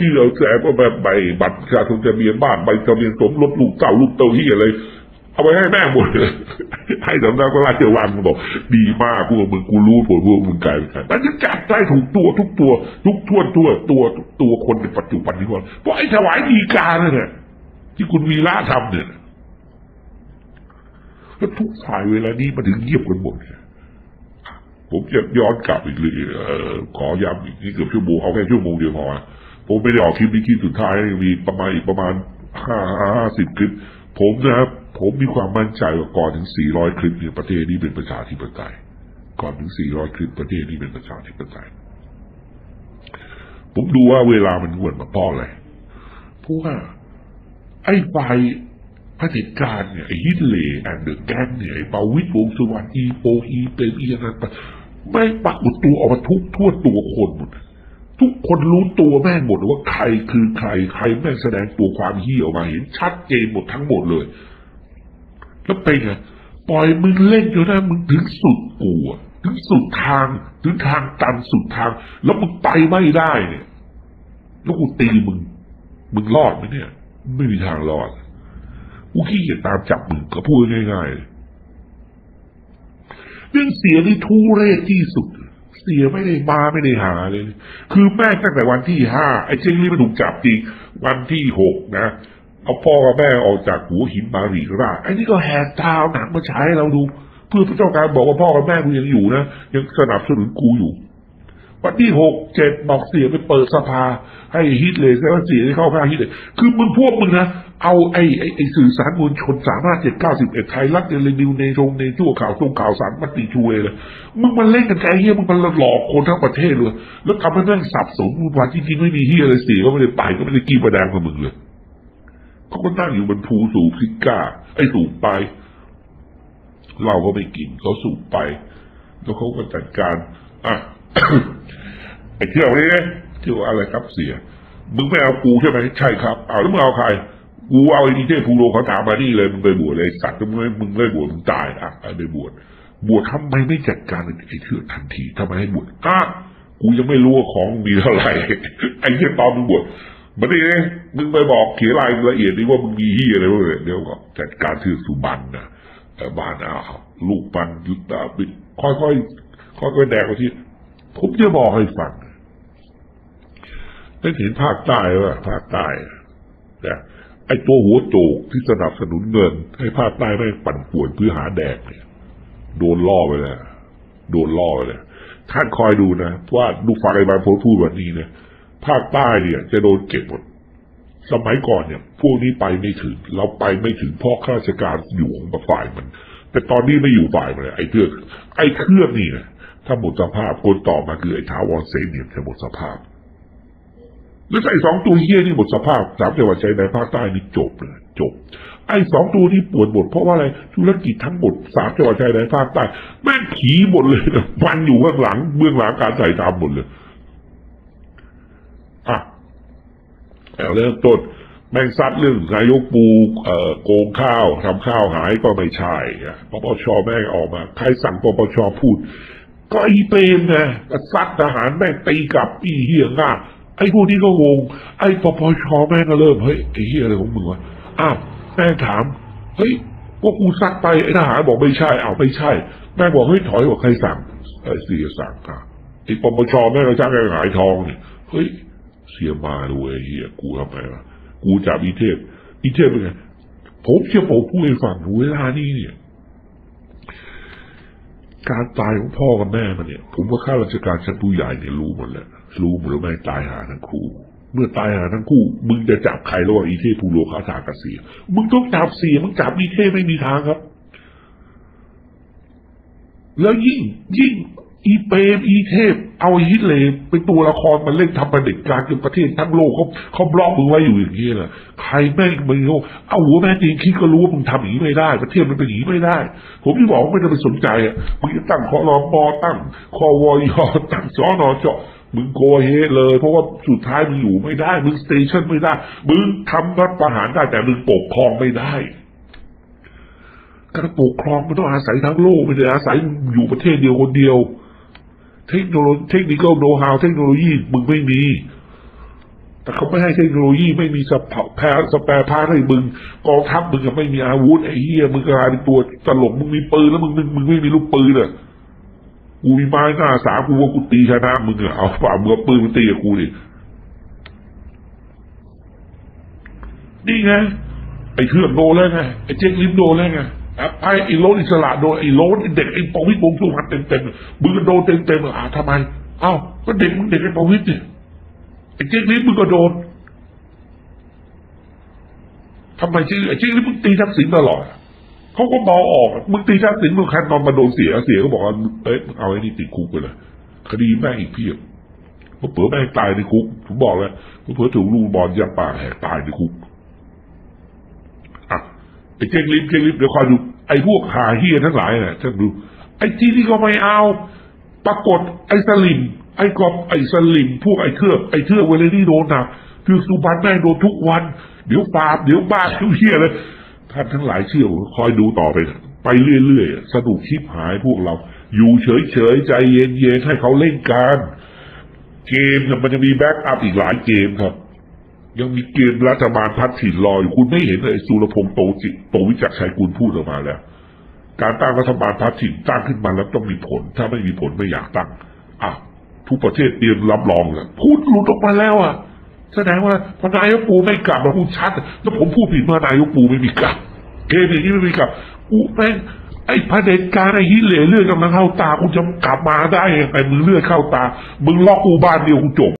ที่เราแสบว่าแบบใบบัตรประชาชนทะเบียนบ้านใบทะเบียนสมรสลูกเต่าลูกเต่าที่อะไร เอาไปให้แม่หมดเลยให้สำนักพระราชวังบอก ดีมากพวกมึงกูรู้ผลพวกมึงกลายเป็นใครมันจะจับได้ถูกตัวทุกตัว ทุกทั่วตัวตัวทุกตัวคนในปัจจุบันนี้ว่าเพราะไอ้ถวายดีกาเนี่ยที่คุณวีระทำเนี่ยแล้วทุกฝ่ายเวลานี้มาถึงเงียบกันหมดเนี่ยผมจะย้อนกลับอีกเลยขอย้ำอีกนี่เกือบชั่วโมงเอาแค่ชั่วโมงเดียวพอ ผมไม่ได้ออกคลิปนี้คลิปสุดท้ายมีประมาณอีกประมาณห้าห้าสิบคลิป ผมนะครับ ผมมีความมั่นใจว่าก่อนถึง400คลิปเนี่ยประเทศนี้เป็นประชาธิปไตย ก่อนถึง400คลิปประเทศนี้เป็นประชาธิปไตย ผมดูว่าเวลามันงวนมาพราอะไรเพราะว่าไอ้ฝ่ายเด็จการเนี่ยไอ้ฮิตเลย์แอนเดอร์แกนเนี่ยไอ้ปาวิตรวงสุวรรณอีโปอีเปรมอีอะไรไปไม่ปักอุดตัวออกมาทุกทั่วตัวคนหมด ทุกคนรู้ตัวแม่งหมดว่าใครคือใคร ใครแม่งแสดงตัวความเหี้ยออกมาเห็นชัดเจนหมดทั้งหมดเลย แล้วเป็นไงปล่อยมึงเล่นจนได้มึงถึงสุดกูถึงสุดทาง ถึงทางตันสุดทาง แล้วมึงไปไม่ได้เนี่ยแล้วกูตีมึง มึงรอดไหมเนี่ย ไม่มีทางรอดกูขี้เกียจตามจับมึงก็พูดง่ายๆเรื่องเสียนี่ทุเรศที่สุด เสียไม่ได้มาไม่ได้หาเลย คือแม่ตั้งแต่วันที่ห้าไอ้เจ้งนี่มันถูกจับจริงวันที่หกนะเอาพ่อกับแม่ออกจากหัวหินมารีราไอ้นี่ก็แหกตาเอาหนังมาให้เราดู เพื่อพระเจ้าการบอกว่าพ่อกับแม่กูยังอยู่นะยังสนับสนุนกูอยู่วันที่หกเจ็ดบอกเสียไปเปิดสภา ให้ฮิตเลยใช่ไหมเสียให้เข้าข้างฮิตเลย คือมึงพวกมึงนะ เอาไอ้ไอ้ไอ้สื่อสารมวลชนสามารถเจ็ดเก้าสิบเอ็ดไทยรัฐเดลินิวในชงในชั่วข่าวทรงข่าวสารมติชูเอเลยมึงมันเล่นกันแกเฮียมึงมันหลอกคนทั้งประเทศเลยแล้วทำให้แม่งสับสนวันที่จริงไม่มีเฮียอะไรเสียก็ไม่ได้ไปก็ไม่ได้กี้ประแดงกับมึงเลยเขาก็นั่งอยู่บนภูสูบซิก้า ไอ้สูบไปเราก็ไม่กินเขาสูบไป แล้วเขาก็จัดการอะไอ้เที่ยวนี้เที่ยวอะไรครับเสียมึงไม่เอากูใช่ไหมใช่ครับเอาแล้วมึงเอาใคร กูเอาไอ้ดีเทภูโรเขาถามมานี่เลยมึงไปบวชเลยสัตว์มึงไม่มึงไม่บวชมึงตายอะไปบวชบวชทำไมไม่จัดการไอ้เทือกทันทีทำไมให้บวชอะกูยังไม่รู้ว่าของมีเท่าไหร่ไอ้เที่ยตอนมึงบวชมันนี่มึงไปบอกเขียนรายละเอียดนี่ว่ามึงมีเฮียอะไรบ้างเดี๋ยวก็จัดการเทือสุบันนะแต่บ้านอาลูกปันยุตตาบิดค่อยๆค่อยๆแดกไปที่ผมจะบอกให้ฟังได้เห็นภาคใต้ว่าภาคใต้นะไอ้ตัวหัวโจกที่สนับสนุนเงิน ให้ภาคใต้ไม่ปั่นป่วนเพื่อหาแดกเนี่ยโดนล่อไปแล้วโดนล่อไปแล้วท่านคอยดูนะว่าดูฟังไอ้บางโพพูดวันนี้เนี่ยภาคใต้เนี่ย จะโดนเก็บหมดสมัยก่อนเนี่ย พวกนี้ไปไม่ถึง เราไปไม่ถึงเพราะข้าราชการอยู่ของฝ่ายมัน แต่ตอนนี้ไม่อยู่ฝ่ายมันเลยไอ้เครื่องไอ้เครื่องนี่นะถ้าหมดสภาพคนต่อมาคือไอ้ท้าวรเสเนี่ยจะหมดสภาพ แล้วไอ้สองตัวเฮี้ยนี่หมดสภาพสามจังหวัดชายแดนภาคใต้นี่จบเลยจบ ไอ้สองตัวที่ปวดหมดเพราะว่าอะไรธุรกิจทั้งหมดสามจังหวัดชายแดนภาคใต้แม่งขี่หมดเลยนะมันอยู่ข้างหลังเบื้องหลังการใส่ตามหมดเลยอะเอาเริ่มต้นแม่งซัดเรื่องนายกปูเอ่อโกงข้าวทำข้าวหายก็ไม่ใช่อะปปชแม่งออกมา ใครสั่งปปชพูด ก็อีเปรมไงซัดทหารแม่งตีกลับอีเหี้ยง่า ไอ้พวกนี้ก็งง ไอ้ปปชแม่งก็เริ่มเฮ้ยไอ้เหี้ยอะไรของมึงวะอ้าวแม่งถามเฮ้ยพวกกูซัดไปไอ้ทหารบอกไม่ใช่อ้าวไม่ใช่ แม่งบอกเฮ้ยถอยบอกใครสั่งไอ้เสียสั่งอะไอ้ปปชแม่งก็จ้างไอ้หายทองเนี่ยเฮ้ยเสียมาด้วยเฮียกูทำไมวะกูจับอีเทพอีเทพเป็นไงผมเชื่อผมพูดให้ฟังเวลานี้เนี่ย การตายของพ่อกับแม่มันเนี่ย ผมว่าข้าราชการชั้นผู้ใหญ่เนี่ยรู้หมดแล้วรู้หมดแล้วไม่ตายหาทั้งคู่ เมื่อตายหาทั้งคู่ มึงจะจับใครระหว่างอีเทพภูโรคาสากับเสียมึงต้องจับเสียมึงจับอีเทพไม่มีทางครับ แล้วยิ่งยิ่งอีเปมอีเทพ เอาฮิตเลยเป็นตัวละครมันเล่นทำประเด็จการจนประเทศทั้งโลกเขาเขาบล็อกมึงไว้อยู่อย่างนี้แหละใครแม่งมึงเอาหัวแม่จริงคิดก็รู้ว่ามึงทำอย่างนี้ไม่ได้ ประเทศมันเป็นอย่างนี้ไม่ได้ ผมที่บอกว่าไม่ต้องไปสนใจอะมึงจะตั้งคอรอปอตั้งคอวอยอตั้งสอนอเจาะมึงโกเฮเลย เพราะว่าสุดท้ายมึงอยู่ไม่ได้ มึงสเตชันไม่ได้ มึงทำรัฐประหารได้แต่มึงปกครองไม่ได้การปกครองมันต้องอาศัยทั้งโลกไม่ได้อาศัยอยู่ประเทศเดียวคนเดียว เทคโนโลยีเทคนิคโนโลฮาวเทคโนโลยีมึงไม่มี แต่เขาไม่ให้เทคโนโลยีไม่มีสปแพรสแปรพาร์ทให้มึงกองทัพมึงก็ไม่มีอาวุธไอ้เหี้ยมึงกลายเป็นตัวตลกมึงมีปืนแล้วมึงมึงมึงไม่มีลูกปืนอะกูมีไม้หน้าสากูว่ากูตีชนะมึงอะเอาฝ่ามือปืนมาตีกับกูดินี่ไงไอ้เครื่องโดนแล้วไงไอ้เจ๊กลิ้มโดนแล้วไง ไอ้ไอ้โรนอิสระโดนไอ้โรนเด็กไอ้ปวิตวงสุวรรณเต็มเต็มๆมึงก็โดนเต็มเต็มๆอะทำไมอ้าวก็เด็กมึงเด็กไอ้ปวิตเนี่ยไอ้เจ๊กลิ้มึงก็โดนทำไมชื่อไอ้เจ๊กลิ้มึงตีทักษิณตลอดเขาก็มองออกอะมึงตีทักษิณมึงคันนอนมาโดนเสียเสียก็บอกว่าเอ้ยเอาไอ้นี่ติดคุกไปเลยคดีแม่งอีกเพียบเผื่อแม่งตายในคุกผมบอกแล้วเผื่อถูกลูกบอลยับปากแหกตายในคุก ไอ้เจ๊งลิฟเจ๊งลิฟเดี๋ยวคอยดูไอ้พวกหาเฮียทั้งหลายเนี่ยท่านดู ไอ้ที่นี่ก็ไม่เอา ปรากฏไอ้สลิม ไอ้กอบไอ้สลิม พวกไอ้เทือกไอ้เทือกเวลานี่โดนหนักคือสุพรรณแม่งโดนทุกวัน เดี๋ยวปาบเดี๋ยวบ้าทุกเฮียเลยท่านทั้งหลายเชื่อคอยดูต่อไป ไปเรื่อยๆสนุกชิบหายพวกเรา อยู่เฉยๆใจเย็นๆให้เขาเล่นกันเกมเนี่ยมันจะมีแบ็กอัพอีกหลายเกมครับ ยังมีเกมรัฐบาลพัดถิ่นรออยู่คุณไม่เห็นเลยสุรพงษ์โตจิโตวิจักชัยกุลพูดออกมาแล้ว การตั้งรัฐบาลพัดถิ่นตั้งขึ้นมาแล้วต้องมีผล ถ้าไม่มีผลไม่อยากตั้งอะทุกประเทศเตรียมรับรองแล้วพูดหลุดออกมาแล้วอะแสดงว่าพนายกปูไม่กลับมาพูดชัดแล้วผมพูดผิดเมื่อนายกปูไม่มีกลับเกมอย่างนี้ไม่มีกลับกูแม่งไอ้พระเด็จการไอ้ฮิเลเลือดกำลังเข้าตากูจะกลับมาได้ยังไงมึงเลือดเข้าตา มึงล็อกกูบ้านเดียวกูจบ